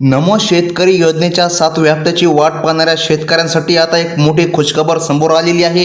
नमो शेतकरी योजनेच्या सात व्याप्त्याची वाट पाहणाऱ्या शेतकऱ्यांसाठी आता एक मोठी खुशखबर समोर आलेली आहे.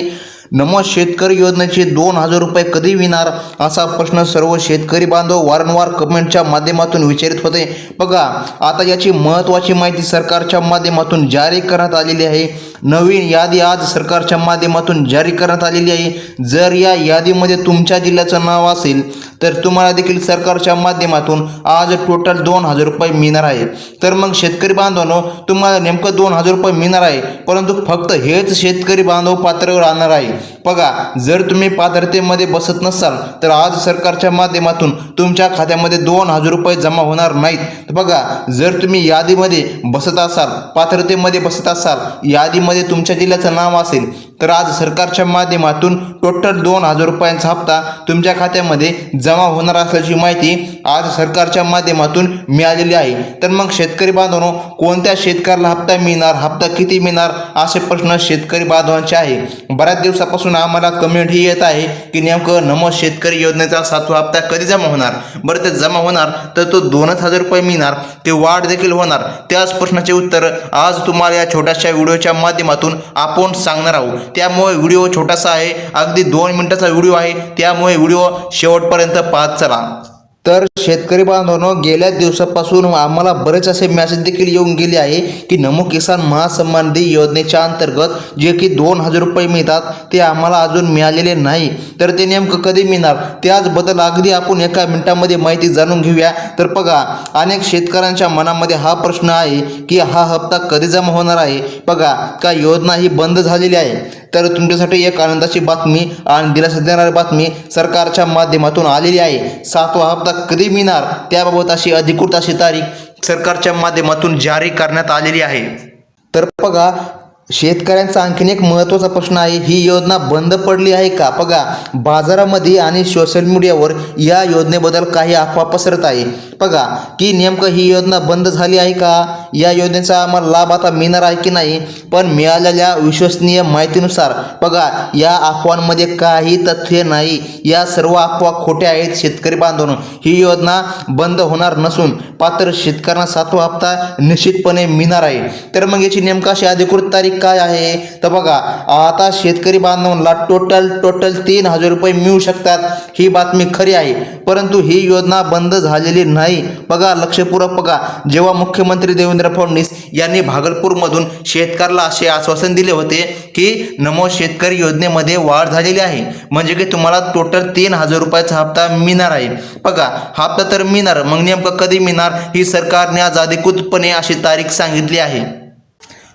नमो शेतकरी योजनेचे दोन हजार रुपये कधी मिळणार असा प्रश्न सर्व शेतकरी बांधव वारंवार कमेंटच्या माध्यमातून विचारित होते. बघा आता याची महत्त्वाची माहिती सरकारच्या माध्यमातून जारी करण्यात आलेली आहे. नवीन यादी आज सरकारच्या माध्यमातून जारी करण्यात आलेली आहे. जर या यादीमध्ये तुमच्या जिल्ह्याचं नाव असेल तर तुम्हाला देखील सरकारच्या माध्यमातून आज टोटल दोन हजार रुपये मिळणार आहे. तर मग शेतकरी बांधवांनो तुम्हाला नेमकं दोन हजार रुपये मिळणार आहे परंतु फक्त हेच शेतकरी बांधव पात्र राहणार आहे. बघा जर तुम्ही पात्रतेमध्ये बसत नसाल तर आज सरकारच्या माध्यमातून तुमच्या खात्यामध्ये दोन हजार रुपये जमा होणार नाहीत. तर बघा जर तुम्ही यादीमध्ये बसत असाल पात्रतेमध्ये बसत असाल यादीमध्ये तुमच्या जिल्ह्याचं नाव असेल तर आज सरकारच्या माध्यमातून टोटल दोन हजार रुपयांचा हप्ता तुमच्या खात्यामध्ये जमा होणार असल्याची माहिती आज सरकारच्या माध्यमातून मिळालेली आहे. तर मग शेतकरी बांधवांनो कोणत्या शेतकऱ्याला हप्ता मिळणार हप्ता किती मिळणार असे प्रश्न शेतकरी बांधवांचे आहे. बऱ्याच दिवसापासून आम्हाला कमेंट ही येत आहे की नेमकं नमो शेतकरी योजनेचा सातवा हप्ता कधी जमा होणार? बरं ते जमा होणार तर तो दोनच हजार रुपये मिळणार ते वाढ देखील होणार. त्याच प्रश्नाचे उत्तर आज तुम्हाला या छोट्याशा व्हिडिओच्या माध्यमातून आपण सांगणार आहोत. त्यामुळे व्हिडिओ छोटासा आहे. अगदी दोन मिनटाचा व्हिडिओ आहे. त्यामुळे व्हिडिओ शेवटपर्यंत पाहत चला. तर शेतकरी बांधवांनो गेल्या दिवसापासून आम्हाला बरेच असे मेसेज देखील येऊन गेले आहे की नमो किसान महासन्मान निधी योजनेच्या अंतर्गत जे की दोन हजार रुपये मिळतात ते आम्हाला अजून मिळालेले नाही. तर ते नेमकं कधी मिळणार? त्याचबद्दल अगदी आपण एका मिनिटामध्ये माहिती जाणून घेऊया. तर बघा अनेक शेतकऱ्यांच्या मनामध्ये हा प्रश्न आहे की हा हप्ता कधी जमा होणार आहे? बघा का योजना ही बंद झालेली आहे? तर तुमच्यासाठी एक आनंदाची बातमी आणि दिलासा देणारी बातमी सरकारच्या माध्यमातून आलेली आहे. सातवा हप्ता कधी मिळणार त्याबाबत अशी अधिकृत अशी तारीख सरकारच्या माध्यमातून जारी करण्यात आलेली आहे. तर बघा शेतकऱ्यांचा आणखीन एक महत्त्वाचा प्रश्न आहे ही योजना बंद पडली आहे का? बघा बाजारामध्ये आणि सोशल मीडियावर या योजनेबद्दल काही अफवा पसरत आहे. बघा की नेमकं ही योजना बंद झाली आहे का? या योजनेचा आम्हाला लाभ आता मिळणार आहे की नाही पण मिळालेल्या विश्वसनीय माहितीनुसार बघा या अफवांमध्ये काही तथ्य नाही. या सर्व अफवा खोट्या आहेत शेतकरी बांधवून. ही योजना बंद होणार नसून पात्र शेतकऱ्यांना सातवा हप्ता निश्चितपणे मिळणार आहे. तर मग याची नेमका अशी अधिकृत तारीख काय आहे? तर बघा आता शेतकरी बांधवांना टोटल टोटल तीन हजार रुपये मिळू शकतात ही बातमी खरी आहे. परंतु ही योजना बंद झालेली नाही. बघा लक्षपूर्वक बघा. जेव्हा मुख्यमंत्री देवेंद्र फडणवीस यांनी भागलपूरमधून शेतकऱ्याला असे आश्वासन दिले होते की नमो शेतकरी योजनेमध्ये वाढ झालेली आहे. म्हणजे की तुम्हाला टोटल तीन हजार रुपयाचा हप्ता मिळणार आहे. बघा हप्ता तर मिळणार मग नेमकं कधी मिळणार ही सरकारने आज अधिकृतपणे अशी तारीख सांगितली आहे.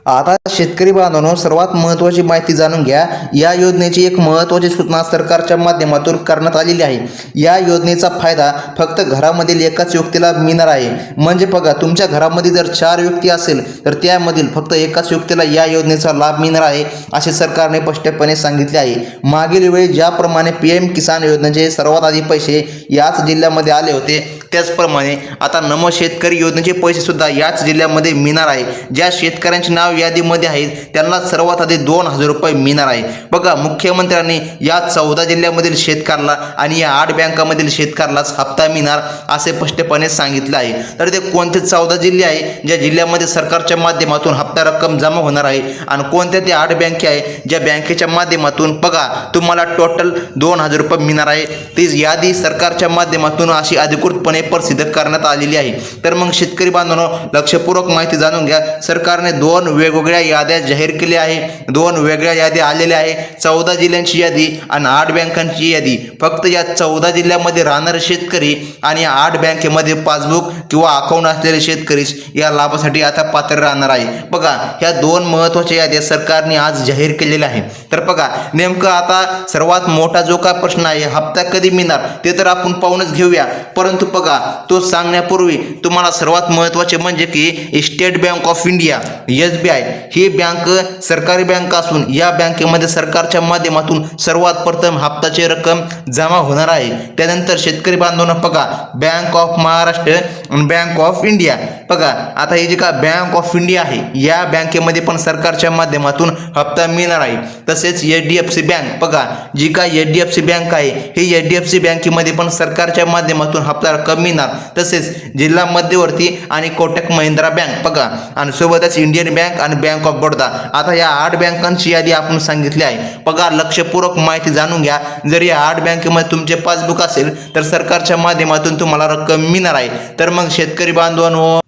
आता शेतकरी बांधवांनो सर्वात महत्त्वाची माहिती जाणून घ्या. या योजनेची एक महत्त्वाची सूचना सरकारच्या माध्यमातून करण्यात आलेली आहे. या योजनेचा फायदा फक्त घरामधील एकाच व्यक्तीला मिळणार आहे. म्हणजे बघा तुमच्या घरामध्ये जर चार व्यक्ती असेल तर त्यामधील फक्त एकाच व्यक्तीला या योजनेचा लाभ मिळणार आहे असे सरकारने स्पष्टपणे सांगितले आहे. मागील वेळी ज्याप्रमाणे पी एम किसान योजनेचे सर्वात आधी पैसे याच जिल्ह्यामध्ये आले होते त्याचप्रमाणे आता नम शेतकरी योजनेचे पैसेसुद्धा याच जिल्ह्यामध्ये मिळणार आहे. ज्या शेतकऱ्यांचे नाव यादीमध्ये आहेत त्यांना सर्वात आधी दोन हजार रुपये मिळणार आहे. बघा मुख्यमंत्र्यांनी या चौदा जिल्ह्यामधील शेतकऱ्याला आणि या आठ बँकामधील शेतकऱ्यालाच हप्ता मिळणार असे स्पष्टपणे सांगितलं आहे. तर ते कोणते चौदा जिल्हे आहे ज्या जिल्ह्यामध्ये सरकारच्या माध्यमातून हप्ता रक्कम जमा होणार आहे? आणि कोणत्या ते आठ बँके आहे ज्या बँकेच्या माध्यमातून बघा तुम्हाला टोटल दोन हजार रुपये मिळणार आहे. तीच यादी सरकारच्या माध्यमातून अशी अधिकृतपणे प्रसिद्ध करण्यात आलेली आहे. तर मग शेतकरी बांधवांनो लक्षपूर्वक माहिती जाणून घ्या. सरकारने दोन वेगवेगळ्या याद्या जाहीर केल्या आहे. दोन वेगळ्या याद्या आलेल्या आहे. चौदा जिल्ह्यांची यादी आणि आठ बँकांची यादी. फक्त या चौदा जिल्ह्यामध्ये राहणारे शेतकरी आणि या आठ बँकेमध्ये पासबुक किंवा अकाउंट असलेले शेतकरी या लाभासाठी आता पात्र राहणार आहे. बघा ह्या दोन महत्त्वाच्या याद्या सरकारने आज जाहीर केलेल्या आहे तर बघा नेमकं आता सर्वात मोठा जो काय प्रश्न आहे हप्ता कधी मिळणार ते तर आपण पाहूनच घेऊया. परंतु बघा तो सांगण्यापूर्वी तुम्हाला सर्वात महत्त्वाचे म्हणजे की State Bank of India S B I he bank सरकारी बँक असून या बँकेमध्ये सरकारच्या माध्यमातून सर्वात प्रथम हप्ताची रक्कम जमा होणार आहे. त्यानंतर शेतकरी बांधवांना बघा Bank of Maharashtra Bank of India. बघा आता ही जी का बँक ऑफ इंडिया आहे या बँकेमध्ये पण सरकारच्या माध्यमातून हप्ता मिळणार आहे. तसेच H D F C bank बघा जी काय H D F C bank आहे ही एच डी एफ सी बँकेमध्ये पण सरकारच्या माध्यमातून हप्ता रक्कम रक्कम मिळणार तसेच जिल्हा मध्यवर्ती आणि कोटक महिंद्रा बँक. बघा आणि सोबतच इंडियन बँक आणि बँक ऑफ बडोदा. आता या आठ बँकांची यादी आपण सांगितली आहे. बघा लक्षपूर्वक माहिती जाणून घ्या. जर या आठ बँकेमध्ये तुमचे पासबुक असेल तर सरकारच्या माध्यमातून तुम्हाला रक्कम मिळणार आहे. तर मग शेतकरी बांधवांनो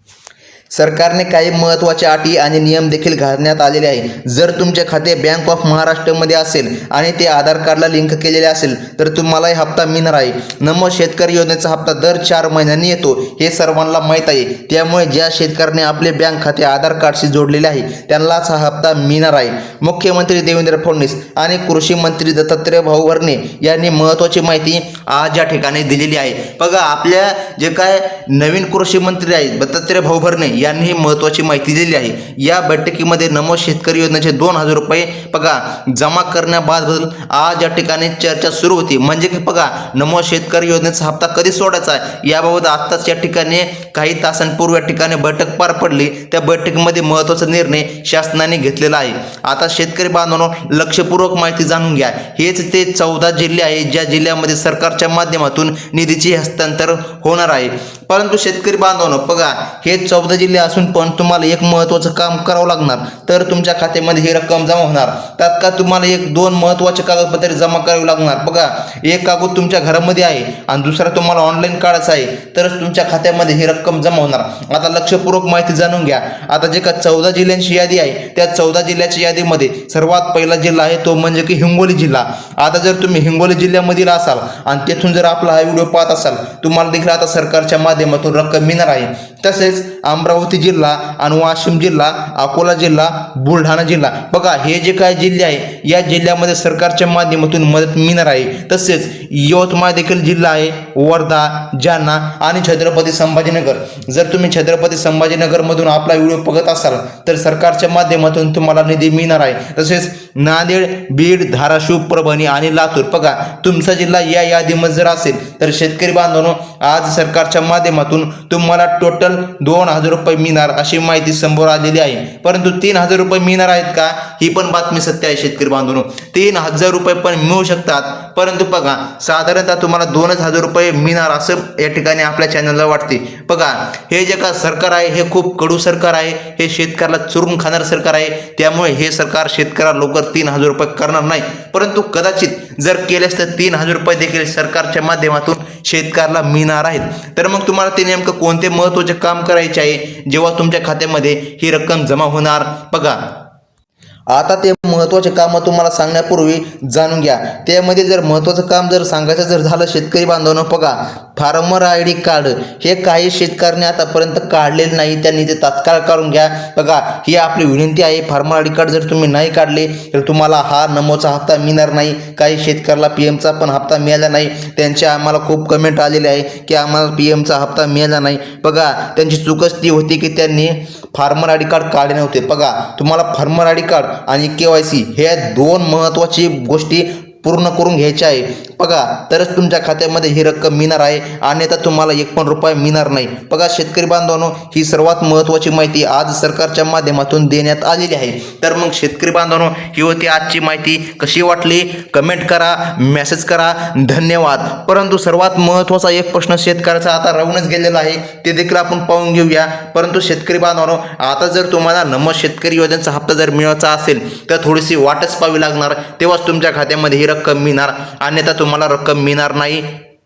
सरकारने काही महत्त्वाच्या अटी आणि नियम देखील घालण्यात आलेले आहे. जर तुमचे खाते बँक ऑफ महाराष्ट्रमध्ये असेल आणि ते आधार कार्डला लिंक केलेले असेल तर तुम्हालाही हप्ता मिळणार आहे. नमो शेतकरी योजनेचा हप्ता दर चार महिन्यांनी येतो हे सर्वांना माहीत आहे. त्यामुळे ज्या शेतकऱ्याने आपले बँक खाते आधार कार्डशी जोडलेले आहे त्यांनाच हा हप्ता मिळणार आहे. मुख्यमंत्री देवेंद्र फडणवीस आणि कृषी मंत्री दत्तात्रय भाऊ भरणे यांनी महत्त्वाची माहिती आज या ठिकाणी दिलेली आहे. बघा आपल्या जे काय नवीन कृषी मंत्री आहेत दत्तात्रय भाऊ भरणे यांनी ही महत्त्वाची माहिती दिली आहे. या बैठकीमध्ये नमो शेतकरी योजनेचे दोन हजार रुपये बघा जमा करण्याबाबत आज या ठिकाणी चर्चा सुरू होती. म्हणजे की बघा नमो शेतकरी योजनेचा हप्ता कधी सोडायचा आहे? याबाबत आत्ताच या ठिकाणी काही तासांपूर्वी या ठिकाणी बैठक पार पडली. त्या बैठकीमध्ये महत्त्वाचा निर्णय शासनाने घेतलेला आहे. आता शेतकरी बांधवांनो लक्षपूर्वक माहिती जाणून घ्या. हेच ते चौदा जिल्हे आहेत ज्या जिल्ह्यामध्ये सरकारच्या माध्यमातून निधीचे हस्तांतर होणार आहे. परंतु शेतकरी बांधवांनो बघा हे चौदा जिल्हे असून पण तुम्हाला एक महत्त्वाचं काम करावं लागणार. तर तुमच्या खात्यामध्ये ही रक्कम जमा होणार. तात्काळ तुम्हाला एक दोन महत्त्वाचे कागदपत्रे जमा करावी लागणार. बघा एक कागद तुमच्या घरामध्ये आहे आणि दुसरा तुम्हाला ऑनलाईन काढायचा आहे तरच तुमच्या खात्यामध्ये ही रक्कम जमा होणार. आता लक्षपूर्वक माहिती जाणून घ्या. आता जे का चौदा जिल्ह्यांची यादी आहे त्या चौदा जिल्ह्याच्या यादीमध्ये सर्वात पहिला जिल्हा आहे तो म्हणजे की हिंगोली जिल्हा. आता जर तुम्ही हिंगोली जिल्ह्यामधील असाल आणि तेथून जर आपला हा व्हिडिओ पाहत असाल तुम्हाला देखील आता सरकारच्या माध्यमातून माध्यमातून रक्कम मिळणार आहे तसेच अमरावती जिल्हा आणि वाशिम जिल्हा अकोला जिल्हा बुलढाणा जिल्हा. बघा हे जे काय जिल्हे आहे या जिल्ह्यामध्ये सरकारच्या माध्यमातून मदत मिळणार आहे तसेच यवतमाळ देखील जिल्हा आहे वर्धा जालना आणि छत्रपती संभाजीनगर. जर तुम्ही छत्रपती संभाजीनगरमधून आपला व्हिडिओ बघत असाल तर सरकारच्या माध्यमातून तुम्हाला निधी मिळणार आहे. तसेच नांदेड बीड धाराशिव परभणी आणि लातूर. बघा तुमचा जिल्हा या यादीमध्ये जर असेल तर शेतकरी बांधवांनो आज सरकारच्या माध्यमातून तुम्हाला टोटल दोन हजार रुपये मिळणार अशी माहिती समोर आलेली आहे. परंतु तीन हजार रुपये मिळणार आहेत का? ही पण बातमी सत्य आहे शेतकरी बांधून तीन हजार रुपये पण मिळू शकतात. परंतु बघा साधारणतः तुम्हाला दोनच हजार रुपये मिळणार असं या ठिकाणी आपल्या चॅनलला वाटते. बघा हे जे का सरकार आहे हे खूप कडू सरकार आहे. हे शेतकऱ्याला चुरून खाणार सरकार आहे. त्यामुळे हे सरकार शेतकऱ्याला लवकर तीन हजार रुपये करणार नाही. परंतु कदाचित जर केलेस तर तीन हजार रुपये देखील सरकारच्या माध्यमातून शेतकऱ्याला मिळणार आहेत. तर मग तुम्हाला ते नेमकं कोणते महत्त्वाचे काम करायचे आहे? जेव्हा तुमच्या खात्यामध्ये ही रक्कम जमा होणार? बघा. आता ते महत्त्वाचे कामं तुम्हाला सांगण्यापूर्वी जाणून घ्या. त्यामध्ये जर महत्त्वाचं काम जर सांगायचं जर झालं शेतकरी बांधवांनो बघा. फार्मर आय डी कार्ड हे काही शेतकऱ्यांनी आतापर्यंत काढलेलं नाही. त्यांनी ते तात्काळ काढून घ्या. बघा ही आपली विनंती आहे. फार्मर आय डी कार्ड जर तुम्ही नाही काढले तर तुम्हाला हा नमोचा हप्ता मिळणार नाही. काही शेतकऱ्याला पी एमचा पण हप्ता मिळाला नाही. त्यांच्या आम्हाला खूप कमेंट आलेले आहे की आम्हाला पी एमचा हप्ता मिळाला नाही. बघा त्यांची चूकच ती होती की त्यांनी फार्मर आय डी कार्ड काढले नव्हते. बघा तुम्हाला फार्मर आय डी कार्ड आणि के वाय सी हे दोन महत्त्वाची गोष्टी पूर्ण करून घ्यायच्या आहे. बघा तरच तुमच्या खात्यामध्ये ही रक्कम मिळणार आहे अन्यथा तुम्हाला एक पण रुपये मिळणार नाही. बघा शेतकरी बांधवांनो ही सर्वात महत्त्वाची माहिती आज सरकारच्या माध्यमातून देण्यात आलेली आहे. तर मग शेतकरी बांधवांनो ही होती आजची माहिती. कशी वाटली? कमेंट करा मेसेज करा. धन्यवाद. परंतु सर्वात महत्त्वाचा एक प्रश्न शेतकऱ्याचा आता राहूनच गेलेला आहे. ते देखील आपण पाहून घेऊया. परंतु शेतकरी बांधवांनो आता जर तुम्हाला नम शेतकरी योजनेचा हप्ता जर मिळवायचा असेल तर थोडीशी वाटच पाहावी लागणार. तेव्हाच तुमच्या खात्यामध्ये ही रक्कम मिळणार. अन्यथा तुम्हाला रक्कम मिळणार नाही.